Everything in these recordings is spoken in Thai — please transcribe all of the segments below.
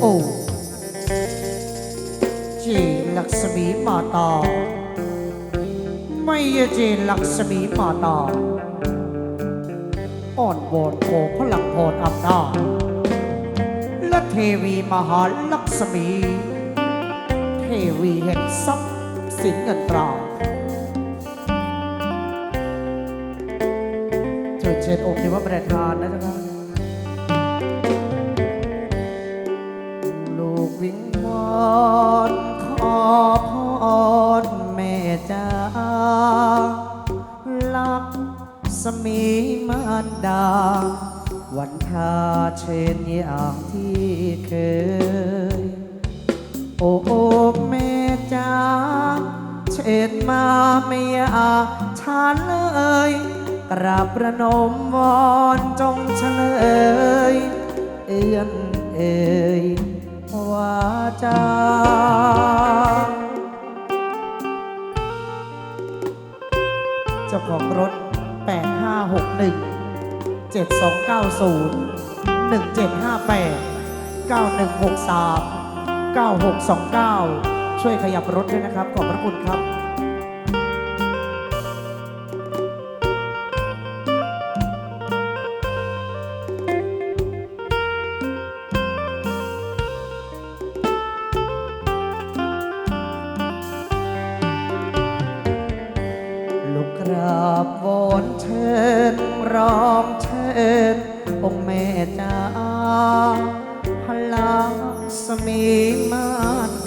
โอ้เจลักษมีมาตาไม่ใช่เจลักษมีมาตาอ่อนวอนขอพลังโพรอำนาจและเทวีมหาลักษมี เทวีแห่งทรัพย์สินเงินตราเชิญเชิญองค์เทวประธานนะจ้าค่ะลู พรแม่จ้าลักษมีมารดา วันทาเช่นอย่างที่เคย โอ้โอแม่จ้าเชิญมาไม่อยากช้าเลยกราบประนมวอนจงเฉลย เอื้อนเอ่ยวาจา จ้าของรถ 8561 7290 1758 9163 9629 ช่วยขยับรถด้วยนะครับ ขอบพระคุณครับ ราบวอนเชิญร้องเชิญองค์แม่จ้าพลังสมีมา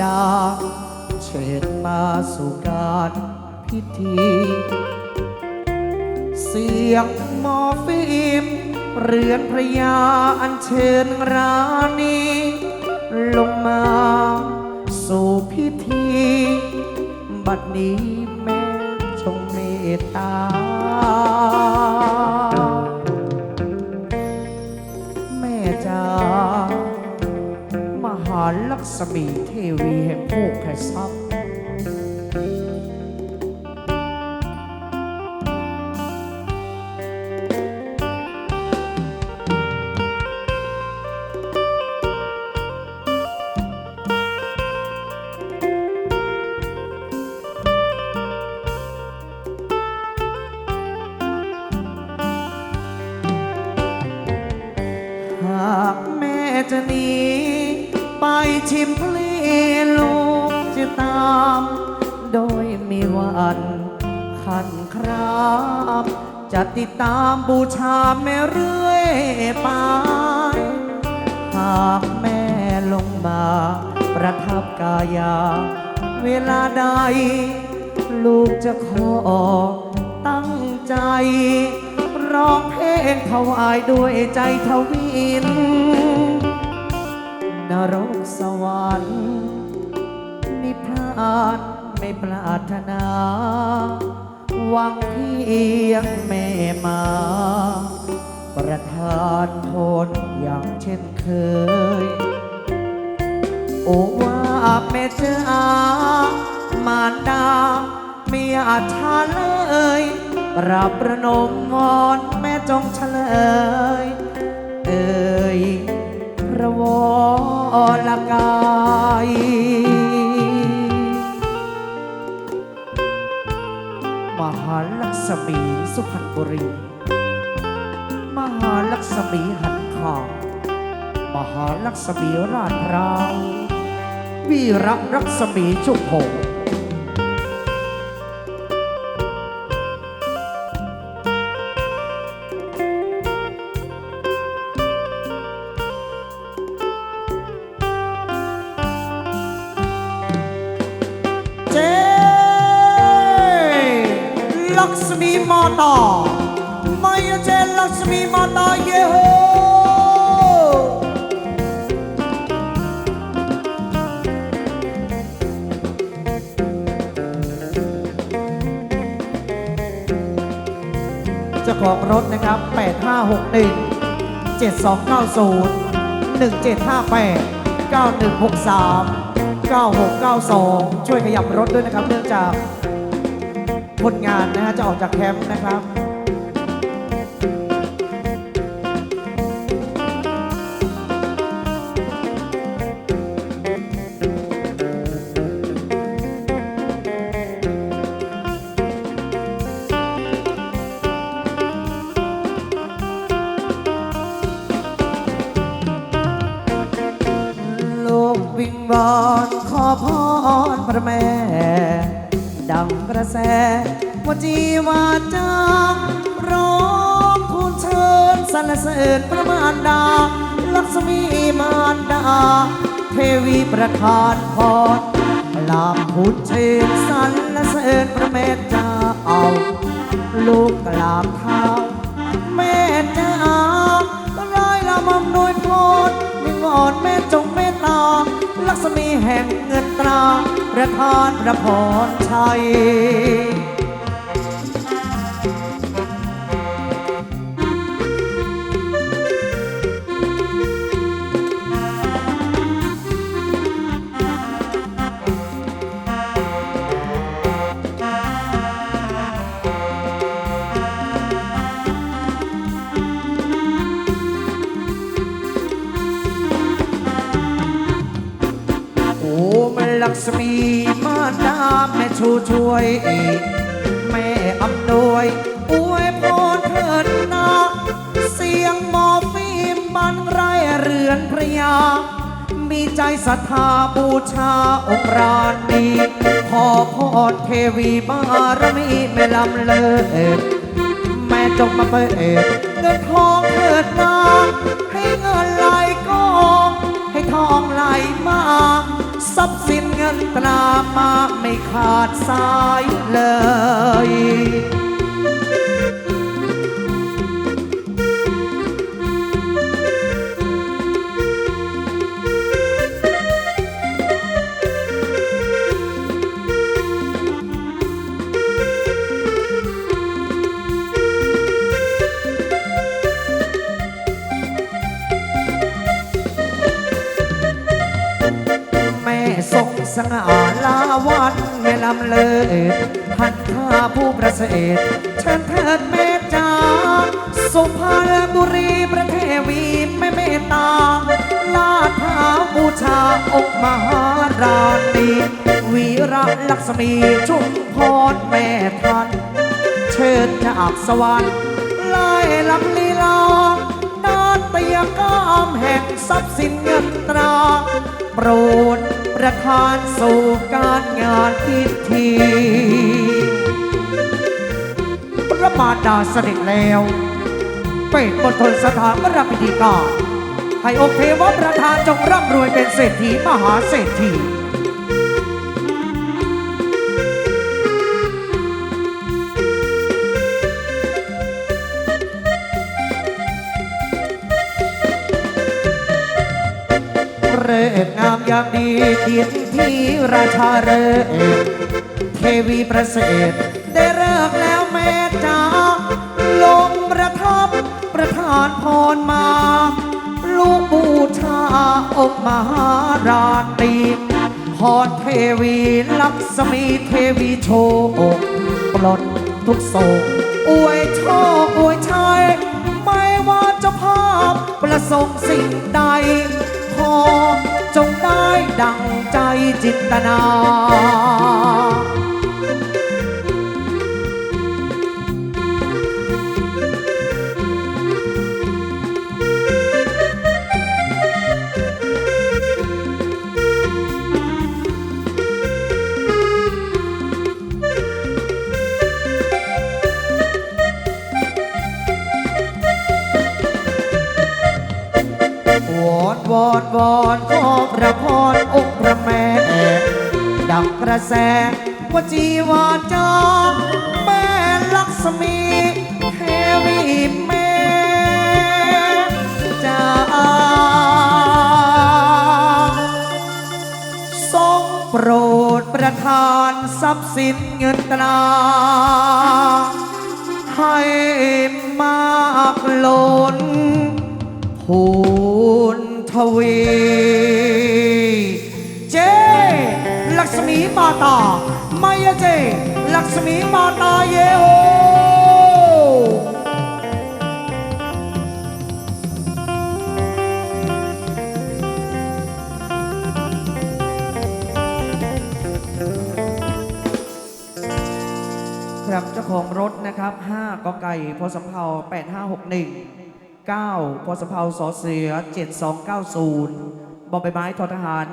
ดา เชิญมาสู่การพิธี เสียงมอฟิมเรือนพระยาอัญเชิญราณีลงมา สู่พิธี บัดนี้ ตตา แม่จ้ามหาลักษมีเทวีแห่งโภคทรัพย์ จะหนีไปชิมพลีลูกจะตาม โดยมีวันขันครามจะติดตามบูชาแม่เรื่อยไป หากแม่ลงมา ประทับกายา เวลาใด ลูกจะขอตั้งใจ ร้องเพลงถวายด้วยใจทวิน ปรารถนา หวังเพียงแม่มา ประทานพรอย่างเช่นเคย โอ้ว่าแม่เจ้ามารดาไม่อาชาเลยกราบประนมวอนแม่จงเฉลย เอ่ยพระวรกาย หาลักษมีสุพรรณบุรี มหาลักษมีหันขามหาลักษมีราชพร้าววีระลักษมีชุมพง ลักษมีมาตาไม่เจลักษมีมาตาเยโฮเจ้าของรถนะครับ 8561 7290 1758 9163 9692 ช่วยขยับรถด้วยนะครับ เนื่องจาก ผลงานนะฮะจะออกจากแคมป์นะครับวิงวอนขอพรพระแม่ ดังกระแสวจีวาจาร้องทูลเชิญสรรเสริญพระมารดา ลักษมีมารดา เทวีประทานพรลาพูดเชิสรรเสริญพระแม่เจ้าเอาลูกกราบเท้าแม่จ้าก็ร้อยละมำนวยพรนิงอนแม่จงเมตตาลักษมีแห่งเงินตรา ระทานพระพรชัย ลักษมีมาดาแม่ชูช่วย แม่อำนวยอวยพรเถิดนาเสียงหมอฟิมบันไรเรือนพระยา มีใจศรัทธาบูชาองค์ราณีขอพรเทวีบารมีแม่ลำเลิศแม่จงมาเปิดเงินทองเถิดนาให้เงินไหลกอง ให้ทองไหลมา ทรัพย์สินเงินตรามาไม่ขาดสายเลย สง่าลาวันแม่ลำเลิศพันธาผู้ประเสริฐเชิญเถิดแม่จ้าสุพรรณบุรีประเทวีแม่เมตตา ลาดพร้าบูชาองค์มหาราณีวีระลักษมีชุมพรแม่ท่านเชิญจากสวรรค์ไล่ลำลีลานาตยกรรมแห่งทรัพย์สินเงินตรา ปรดประทานสู่การงานพิธีพระมาดาเสด็จแล้วเป็นบนทนสถานพระพิธีการให้องค์เทวประธานจงร่ำรวยเป็นเศรษฐีมหาเศรษฐี เริกงามยามดีเทียนที่ราชาเริกเทวีประเสริฐได้เลิกแล้วแม่จ๋าลงประทับประทานพรมา ลูกบูชาองค์มหาราตีพรเทวีลักษมีเทวีโชคปลดทุกโศกอวยโชคอวยชัยไม่ว่าจะภาพประสงค์สิ่งใดขอ จงได้ดังใจจินตนา วอนขอพระพรองค์พระแม่ ดังกระแสวจีวาจาแม่ลักษมีเทวีแม่จ้าทรงโปรดประทานทรัพย์สินเงินตราให้มากล้นพูน ทวี เจ ลักษมีมาตา ไมายเจ ลักษมีมาตาเยโอครับเจ้าของรถนะครับ 5กอไก่พศเภา8561 9พศเภาสอเสือ 7290บอใบไม้ทอทหาร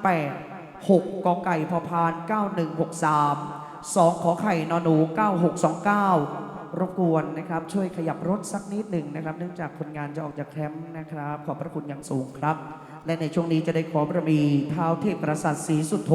1758 6กอไก่พอพาน 9163 2 ขอไข่นอหนู 9629 รบกวนนะครับ ช่วยขยับรถสักนิดหนึ่งนะครับ เนื่องจากคนงานจะออกจากแคมป์นะครับ ขอบพระคุณอย่างสูงครับ และในช่วงนี้จะได้ขอบารมีเท้าเทพกษัตริย์ศรีสุโธ